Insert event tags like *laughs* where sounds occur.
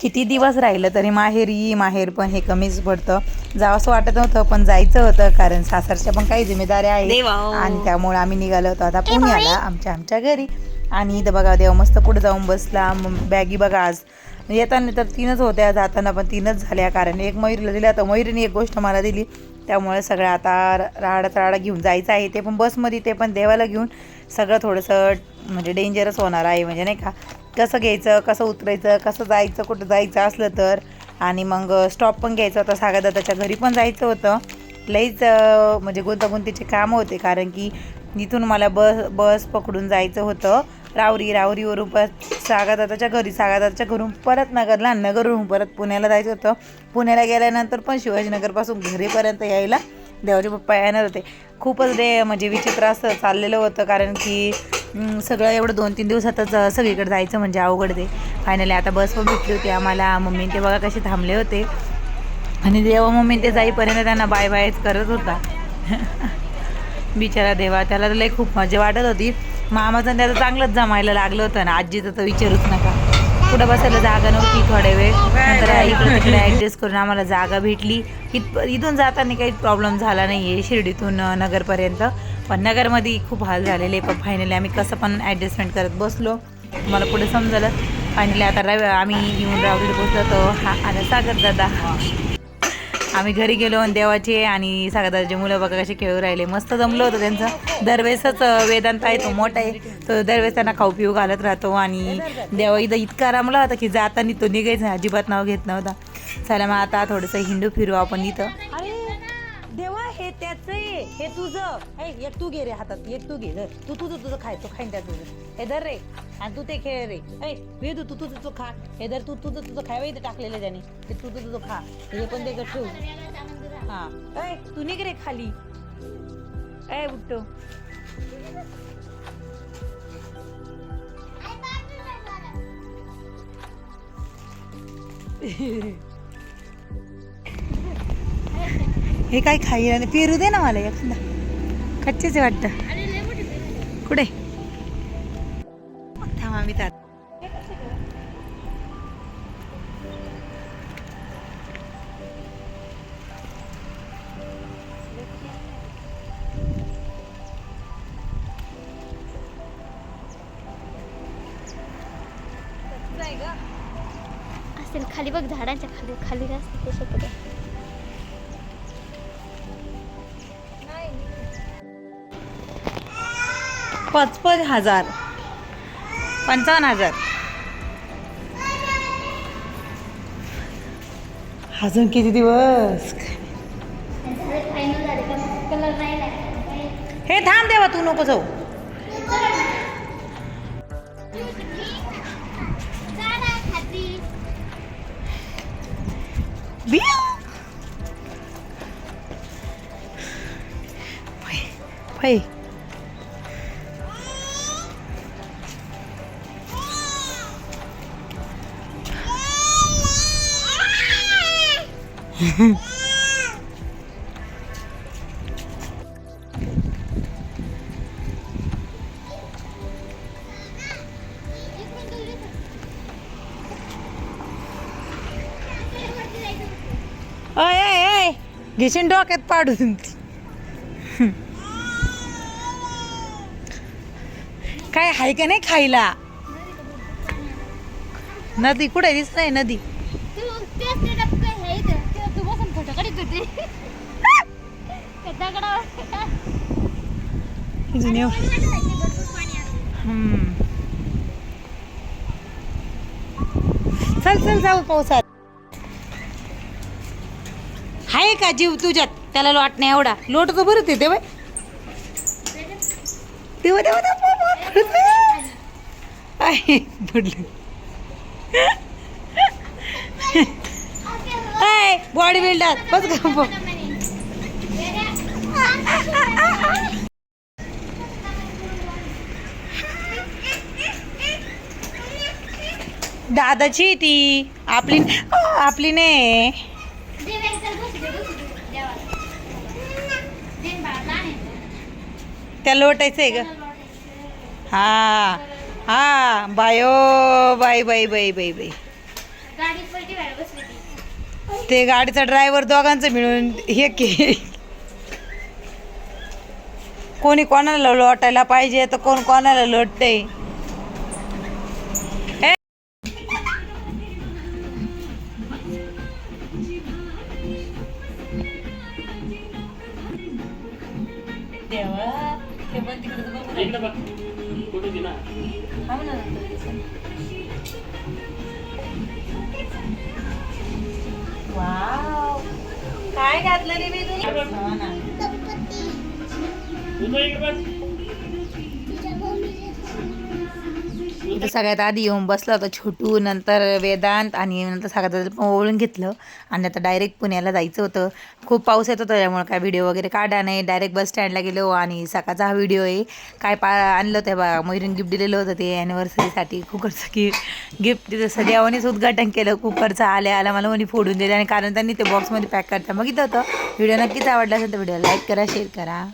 किती दिवस राहिलं तरी माहेरी माहेर पण हे कमीच पडतं जावं असं वाटत नव्हतं पण जायचं होतं कारण सासरच्या पण काही जिम्मेदाऱ्या आहे देवा. आणि त्यामुळे आम्ही निघालो होतो. आता पुण्याला आमच्या आमच्या घरी. आणि इथं बघा देवा मस्त पुढे जाऊन बसला. बॅगी बघा आज. येताना तर तीनच होत्या जाताना पण तीनच झाल्या. कारण एक मयुरीला दिल्या तर मयुरीने एक गोष्ट मला दिली. त्यामुळे सगळं आता राडा राडा घेऊन जायचं आहे. ते पण बसमध्ये ते पण देवाला घेऊन सगळं थोडंसं म्हणजे डेंजरस होणार आहे म्हणजे नाही का. कसं घ्यायचं कसं उतरायचं कसं जायचं कुठं जायचं असलं तर. आणि मग स्टॉप पण घ्यायचा होता. सागादादाच्या घरी पण जायचं होतं. लईच म्हणजे गुंतागुंतीचे कामं होते. कारण की इथून मला बस बस पकडून जायचं होतं. रावरी रावरीवरून परत सागादादाच्या घरी सागादादाच्या घरून परत नगरला आणि नगरवरून परत पुण्याला जायचं होतं. पुण्याला गेल्यानंतर पण शिवाजीनगरपासून घरीपर्यंत यायला देवाचे पप्पा येणार होते. खूपच दे म्हणजे विचित्र असं चाललेलं होतं. कारण की सगळं एवढं दोन तीन दिवसातच सगळीकडे जायचं म्हणजे अवघड ते. फायनली आता बस पण भेटली होती आम्हाला. मम्मी ते बघा कसे थांबले होते. आणि जेव्हा मम्मी ते जाईपर्यंत त्यांना बाय बायच करत होता. *laughs* बिचारा देवा त्याला तर लई खूप मजा वाटत होती. मामाचं त्याचं चांगलंच जमायला लागलं होतं ना आजीचं तर विचारूच नका. कुठं बसायला जागा नव्हती थोडे वेळ. नंतर इकडे तिकडे ॲडजस्ट करून आम्हाला जागा भेटली. इथ इथून जाताना काही प्रॉब्लेम झाला नाही आहे शिर्डीतून नगरपर्यंत. पण नगरमध्ये खूप हाल झालेले पण फायनली आम्ही कसं पण ॲडजस्टमेंट करत बसलो. मला पुढे समजलं. फायनली आता रवि आम्ही येऊन रावली पोचलो तो हा आला सागर दादा. आम्ही घरी गेलो आणि देवाचे आणि सागरदादाचे मुलं बघा कसे खेळू राहिले. मस्त जमलं होतं त्यांचं. दरवेळेसच वेदांत आहे तो मोठा आहे. तो दरवेळेस त्यांना खाऊ पिऊ घालत राहतो आणि देवा इथं इतका रमला होता की जाताना तो निघायचा. अजिबात नाव घेत नव्हता. चला मग आता थोडंसं हिंडू फिरू आपण इथं. अरे हे त्याच आहे हे तुझं. हे एक तू घे रे हातात. एक तू घे. धर. तू तुझं तुझं खाय. तू खाईन त्या तुझं. हे धर रे. आणि तू ते खेळ रे. ऐ वेदू तू तुझं तू खा. हे धर तू तुझं तुझं खाय इथे टाकलेलं त्याने. ते तुझं तुझं खा. हे पण ते ठेव. हा. ऐ तू निघ रे खाली. ऐ बुट्टो *laughs* हे काय खाईल आणि पेरू दे ना मला एखादा कच्चेच आहे वाटतं. कुठे? थांबा मी त्यात असेल खाली बघ झाडांच्या खाली खाली काय असतं ते पचपन हजार. पंचावन्न हजार. अजून किती दिवस? हे थांब देवा तू नको जाऊ. झाडं फै अय अय घेशील डोक्यात पाडून *laughs* काय हाय का नाही खायला? नदी कुठे दिसत नाही नदी तू तेच ते डबकं हे इथं. ते तू बसून फोटो काढत होती. आहे. चल चल जाऊ पावसात. हाय का जीव तुझ्यात? त्याला लोट नाही एवढा. लोट ते देवा. देवा देवा देवा आहे पडलं. बॉडी बिल्डर बस का दादाची ती. आपली आपली ने त्या लोटायचं आहे ग. हा हा. बायो बाई बाई बाई बाई बाई. ती गाडीचा ड्रायव्हर दोघांचं मिळून हे के कोणी कोणाला लोटायला पाहिजे तर कोण कोणाला लोटते इकडे काय घातलं रे मी तुला इथं सगळ्यात आधी येऊन बसला होता छोटू नंतर वेदांत आणि नंतर सगळ्यात ओळून घेतलं. आणि आता डायरेक्ट पुण्याला जायचं होतं. खूप पाऊस येत होता त्यामुळे काय व्हिडिओ वगैरे काढा नाही. डायरेक्ट बस स्टँडला गेलो आणि सकाळचा हा व्हिडिओ आहे. काय पा आणलं होतं बा मयुरीन गिफ्ट दिलेलं होतं ते ॲनिव्हर्सरीसाठी कुकरचं की गिफ्ट जसं देवानेच उद्घाटन केलं. कुकरचं आल्या आला मला म्हणे फोडून दिलं आणि कारण त्यांनी ते बॉक्समध्ये पॅक करता बघितलं होतं. व्हिडिओ नक्कीच आवडला असेल तर व्हिडिओ लाईक करा शेअर करा.